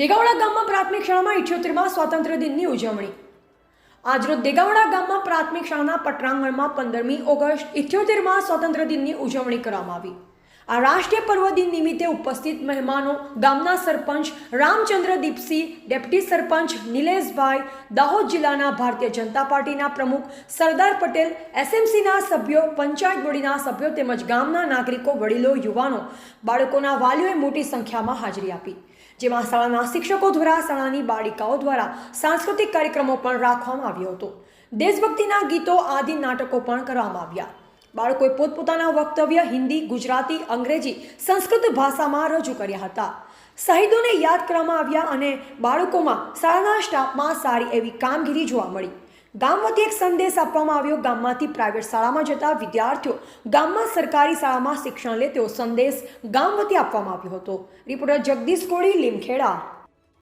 દેગાવડા ગામમાં પ્રાથમિક શાળામાં ઇઠ્યોતેરમાં સ્વાતંત્ર્ય દિનની ઉજવણી. આજરોજ દેગાવડા ગામમાં પ્રાથમિક શાળાના પટરાંગણમાં પંદરમી ઓગસ્ટ ઇઠ્યોતેરમાં સ્વાતંત્ર્ય દિનની ઉજવણી કરવામાં આવી. આ રાષ્ટ્રીય પર્વ દિન નિમિત્તે ઉપસ્થિત મહેમાનો, ગામના સરપંચ રામચંદ્ર દીપસિંહ ડેપ્યુટી સરપંચ નિલેશભાઈ, દાહોદ જિલ્લાના ભારતીય જનતા પાર્ટીના પ્રમુખ સરદાર પટેલ, એસએમસીના સભ્યો, પંચાયત બોડીના સભ્યો તેમજ ગામના નાગરિકો, વડીલો, યુવાનો, બાળકોના વાલીઓએ મોટી સંખ્યામાં હાજરી આપી. જેમાં શાળાના શિક્ષકો દ્વારા, શાળાની બાળિકાઓ દ્વારા સાંસ્કૃતિક કાર્યક્રમો પણ રાખવામાં આવ્યો હતો. દેશભક્તિના ગીતો આદિ નાટકો પણ કરવામાં આવ્યા. બાળકોએ પોતપોતાના વક્તવ્ય હિન્દી, ગુજરાતી, અંગ્રેજી, સંસ્કૃત ભાષામાં રજૂ કર્યા હતા. શહીદોને યાદ કરવામાં આવ્યા અને બાળકોમાં શાળાના સ્ટાફમાં સારી એવી કામગીરી જોવા મળી. ગામ વતી એક સંદેશ આપવામાં આવ્યો. ગામમાંથી પ્રાઇવેટ શાળામાં જતા વિદ્યાર્થીઓ ગામમાં સરકારી શાળામાં શિક્ષણ લે તેવો સંદેશ ગામ વતી આપવામાં આવ્યો હતો. રિપોર્ટર જગદીશ કોળી, લીમખેડા.